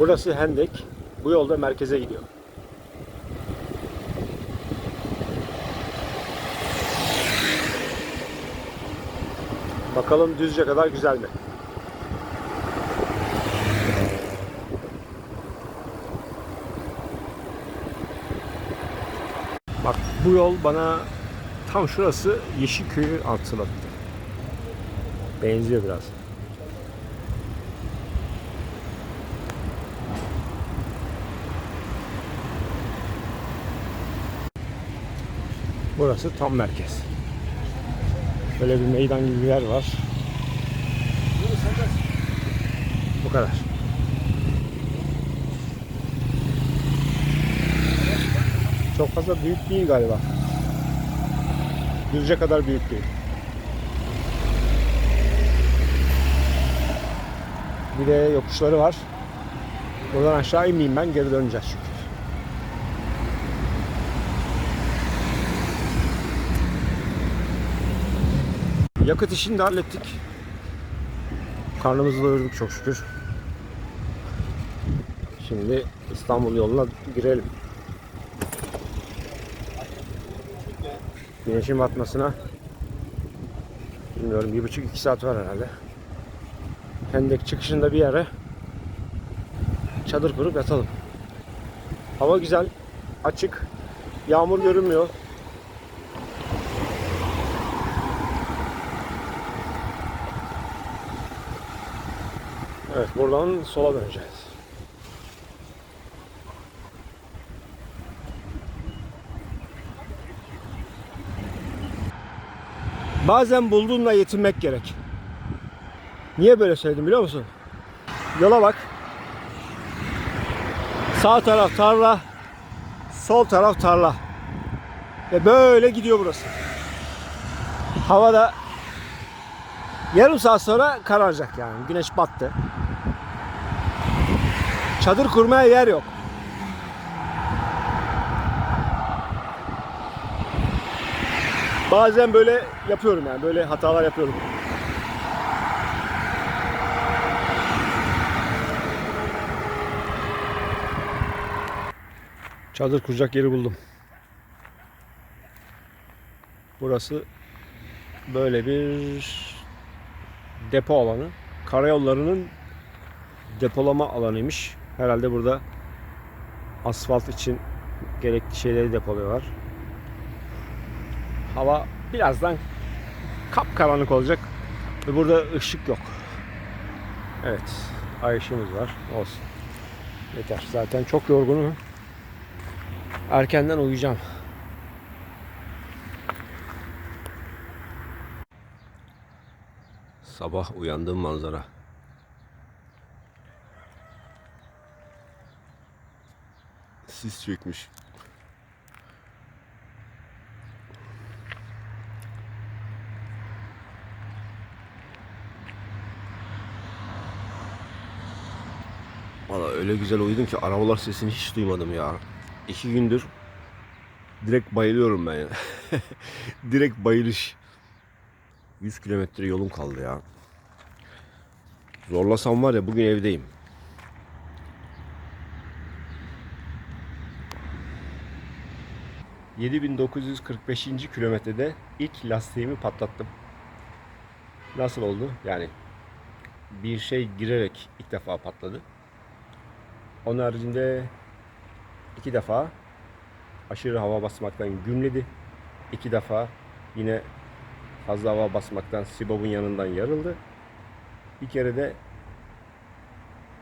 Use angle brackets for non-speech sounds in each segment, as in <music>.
Burası Hendek. Bu yolda merkeze gidiyor. Bakalım Düzce kadar güzel mi? Bak bu yol bana tam şurası Yeşilköy'ü hatırlattı. Benziyor biraz. Burası tam merkez. Böyle bir meydan gibi bir yer var. Bu kadar. Çok fazla büyük değil galiba. Düzce kadar büyük değil. Bir de yokuşları var. Buradan aşağı inmeyeyim ben geri döneceğiz çünkü. Yakıt işini de hallettik. Karnımızı doyurduk çok şükür. Şimdi İstanbul yoluna girelim. Güneşin batmasına bilmiyorum bir buçuk iki saat var herhalde. Hendek çıkışında bir yere çadır kurup yatalım. Hava güzel, açık, yağmur görünmüyor. Evet buradan sola döneceğiz. Bazen bulduğunla yetinmek gerek. Niye böyle söyledim biliyor musun? Yola bak. Sağ taraf tarla, sol taraf tarla. Ve böyle gidiyor burası. Havada yarım saat sonra kararacak yani. Güneş battı. Çadır kurmaya yer yok. Bazen böyle yapıyorum yani. Böyle hatalar yapıyorum. Çadır kuracak yeri buldum. Burası böyle bir depo alanı. Karayollarının depolama alanıymış. Herhalde burada asfalt için gerekli şeyleri depoluyorlar. Hava birazdan kapkaranlık olacak ve burada ışık yok. Evet, ay ışığımız var. Olsun. Yeter. Zaten çok yorgunum. Erkenden uyuyacağım. Sabah uyandığım manzara. Sis çökmüş. Valla öyle güzel uyudum ki arabalar sesini hiç duymadım ya. İki gündür direkt bayılıyorum ben ya. <laughs> direkt bayılış. 100 kilometre yolum kaldı ya. Zorlasam var ya bugün evdeyim. ...7945. kilometrede ilk lastiğimi patlattım. Nasıl oldu? Yani bir şey girerek ilk defa patladı. Onun haricinde iki defa aşırı hava basmaktan gümledi. İki defa yine fazla hava basmaktan Sibop'un yanından yarıldı. Bir kere de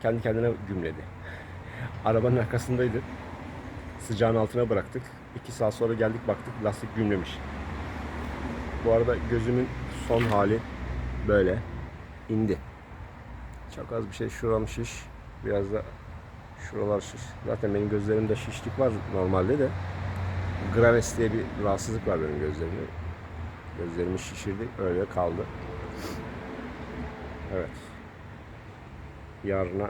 kendi kendine gümledi. <laughs> Arabanın arkasındaydı. Sıcağın altına bıraktık. İki saat sonra geldik baktık lastik gümlemiş. Bu arada gözümün son hali böyle indi. Çok az bir şey şuram şiş. Biraz da şuralar şiş. Zaten benim gözlerimde şişlik var normalde de. Graves diye bir rahatsızlık var benim gözlerimde. Gözlerimi şişirdi. Öyle kaldı. Evet. Yarına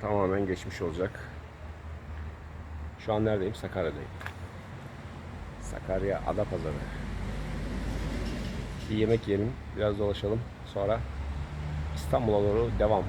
tamamen geçmiş olacak. Şu an neredeyim? Sakarya'dayım. Sakarya Adapazarı. Bir yemek yiyelim. Biraz dolaşalım. Sonra İstanbul'a doğru devam.